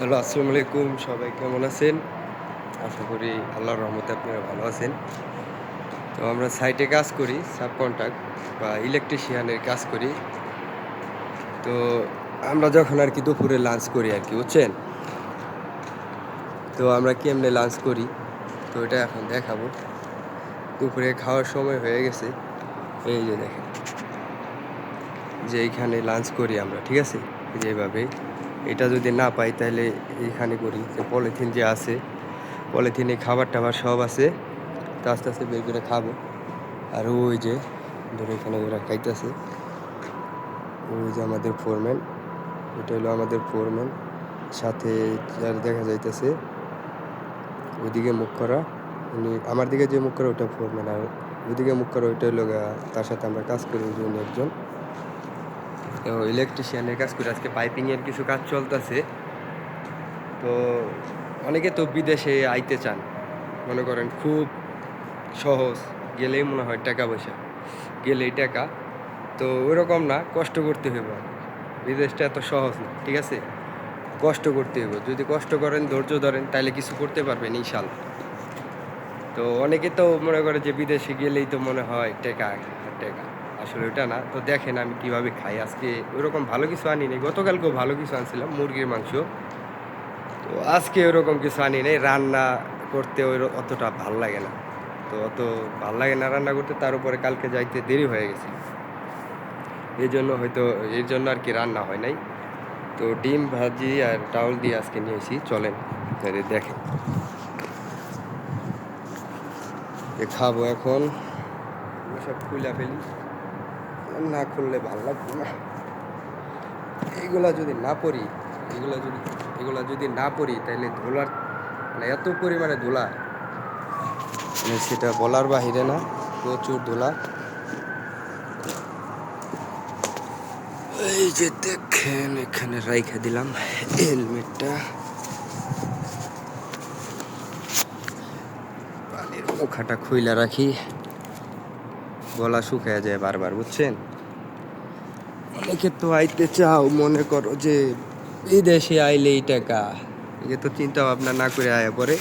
Hello, আসসালামু আলাইকুম। সবাই কেমন আছেন? আশা করি আল্লাহর রহমতে আপনারা ভালো আছেন। তো আমরা সাইটে কাজ করি সাব কন্ট্রাক্ট বা ইলেকট্রিশিয়ানের কাজ করি। তো আমরা যখন আর কি দুপুরে লাঞ্চ করি আর কি, বুঝছেন? তো আমরা কেমনে লাঞ্চ করি? তো এটা এখন দেখাবো। দুপুরে খাওয়ার সময় হয়ে গেছে। এই যে দেখেন, যে এইখানে লাঞ্চ করি আমরা, ঠিক আছে? যেভাবে এটা যদি না পাই তাহলে এইখানে করি। যে পলিথিন যে আছে, পলিথিনে খাবার টাবার সব আছে, তো আস্তে আস্তে বের করে খাব। আর ওই যে, ধরে এখানে ওরা খাইতেছে, ওই যে আমাদের ফোরম্যান এটা হলো আমাদের ফোরম্যান সাথে যার দেখা যাইতেছে, ওইদিকে মুখ করা, উনি আমার দিকে যে মুখ করা ওটা ফোরম্যান আর ওইদিকে মুখ করা ওইটা হলো তার সাথে আমরা কাজ করি, উনি একজন। তো ইলেকট্রিশিয়ানের কাজ করে আজকে পাইপিংয়ের কিছু কাজ চলতেছে। তো অনেকে তো বিদেশে আইতে চান, মনে করেন খুব সহজ, গেলেই মনে হয় টাকা পয়সা, গেলেই টাকা। তো ওইরকম না, কষ্ট করতে হবে বিদেশটা এত সহজ না, ঠিক আছে? কষ্ট করতে হবে যদি কষ্ট করেন, ধৈর্য ধরেন তাহলে কিছু করতে পারবেন ইনশাল্লাহ তো অনেকে তো মনে করে যে বিদেশে গেলেই তো মনে হয় টেকা টেকা। আসলে ওটা না। তো দেখেন আমি কীভাবে খাই। আজকে ওরকম ভালো কিছু আনি নাই গতকালকেও ভালো কিছু আনছিলাম, মুরগির মাংস। তো আজকে ওরকম কিছু আনি নাই রান্না করতে ওই অতটা ভালো লাগে না। তো অত ভালো লাগে না রান্না করতে, তার উপরে কালকে যাইতে দেরি হয়ে গেছে। এই জন্য হয়তো এর জন্য আর কি রান্না হয় নাই। তো ডিম ভাজি আর টাউল দিয়ে আজকে নিয়েছি। চলেন দেখেন। খাব এখন। সব খুলে ফেলি। না খুললে ভালো লাগবে না। এগুলা যদি না পড়ি এগুলা যদি এগুলা যদি না পড়ি তাহলে ধুলার মানে এত পরিমাণে ধোলা মানে সেটা বলার বাহিরে না, প্রচুর ধোলা। এই যে দেখেন, এখানে রাইখা দিলাম হেলমেটটা। পানির মুখাটা খুইলা রাখি। গলা শুকায় যায় বারবার, বুঝছেন? অনেকে তো আইতে চাও, মনে করো যে বিদেশে আইলেই টাকা। একে তো চিন্তা ভাবনা না করে আয়া পরে।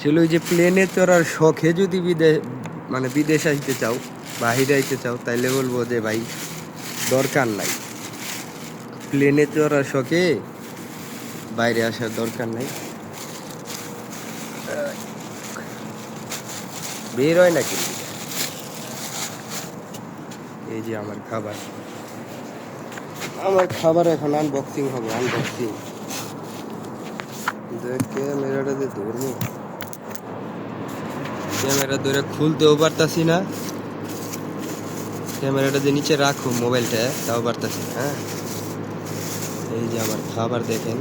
ছিল যে প্লেনে চড়ার শখে যদি বিদেশ মানে বিদেশ আইতে চাও, বাহিরে আইতে চাও, তাইলে বলব যে ভাই, দরকার নাই। প্লেনে চড়ার শখে বাইরে আসার দরকার নাই। বের হয় নাকি? এই যে আমার খাবার। আমার খাবার এখন আনবক্সিং হবে আনবক্সিং ক্যামেরাটা যে ধরবো। ক্যামেরা ধরে খুলতেও পারতাছি না। ক্যামেরাটা যে নিচে রাখো মোবাইলটা, তাও পারতাছি হ্যাঁ? এই যে আমার খাবার দেখেন।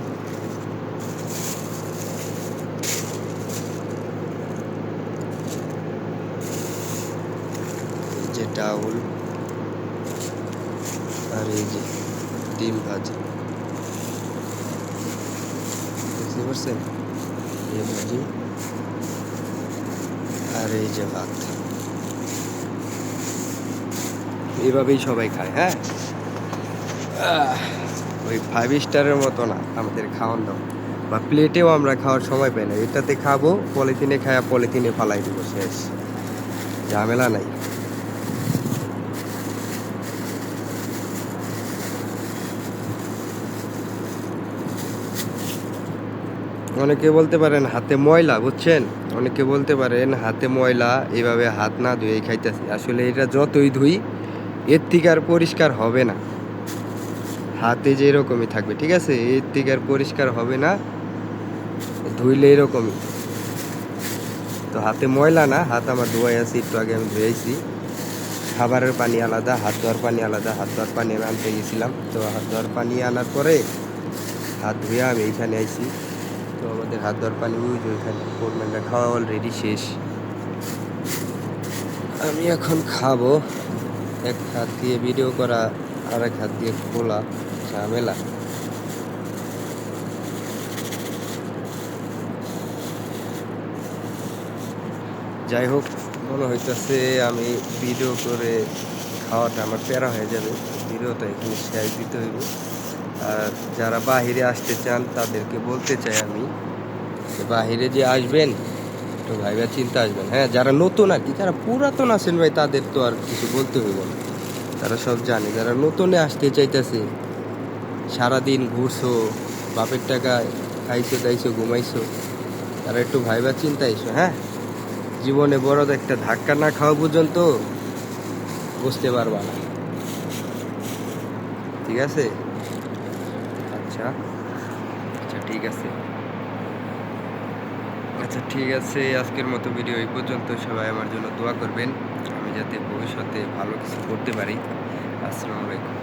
এই যে ডাউল আর এই যে ডিম ভাজি। বুঝতে পারছেন ডিম ভাজি। আর এই যে ভাত। এইভাবেই সবাই খায় হ্যাঁ? ওই ফাইভ স্টারের মতো না আমাদের খাওয়ান। দাও বা প্লেটেও আমরা খাওয়ার সময় পাই না। এটাতে খাব, পলিথিনে খায়া পলিথিনে ফালাই দিব, শেষ। ঝামেলা নাই। অনেকে বলতে পারেন হাতে ময়লা, বুঝছেন? অনেকে বলতে পারেন হাতে ময়লা, এভাবে হাত না ধুয়ে খাইতেছি। আসলে এটা যতই ধুই, এর থেকে আর পরিষ্কার হবে না। হাতে যে এরকমই থাকবে, ঠিক আছে? এর থেকে আর পরিষ্কার হবে না, ধুইলে এরকমই। তো হাতে ময়লা না, হাত আমার ধোয়াই আছে, একটু আগে আমি ধুয়েছি। খাবারের পানি আলাদা, হাত ধোয়ার পানি আলাদা, হাত ধোয়ার পানি আমি আনতে গেছিলাম। তো হাত ধোয়ার পানি আনার পরে হাত ধুয়ে আমি এইখানে আইছি। তো আমাদের হাত ধোয়ার পানি যে ওইখানে ফোরম্যানটা খাওয়া অলরেডি শেষ। আমি এখন খাব। এক হাত দিয়ে ভিডিও করা, আর এক হাত দিয়ে খোলা ঝামেলা। যাই হোক, মনে হইতেছে আমি ভিডিও করে খাওয়াটা আমার প্যারা হয়ে যাবে। ভিডিওটা এখানে শেয়ার দিতে হইব। আর যারা বাহিরে আসতে চান, তাদেরকে বলতে চাই আমি বাহিরে যে আসবেন, একটু ভাইবা চিন্তা আসবেন। হ্যাঁ যারা নতুন আর কি, যারা পুরাতন আছেন ভাই, তাদের তো আর কিছু বলতে হইব না। তারা সব জানে, যারা নতুনে আসতে চাইতেছে, সারাদিন ঘুরছো, বাপের টাকা খাইছো, দাইছো, ঘুমাইছো, তারা একটু ভাইবা চিন্তা এসো হ্যাঁ? জীবনে বড় একটা ধাক্কা না খাওয়া পর্যন্ত বুঝতে পারবা না। ঠিক আছে? আচ্ছা। আচ্ছা ঠিক আছে। আচ্ছা ঠিক আছে, আজকের মতো ভিডিও এই পর্যন্ত। সবাই আমার জন্য দোয়া করবেন। আমি যাতে ভবিষ্যতে ভালো কিছু করতে পারি। আসসালামু আলাইকুম।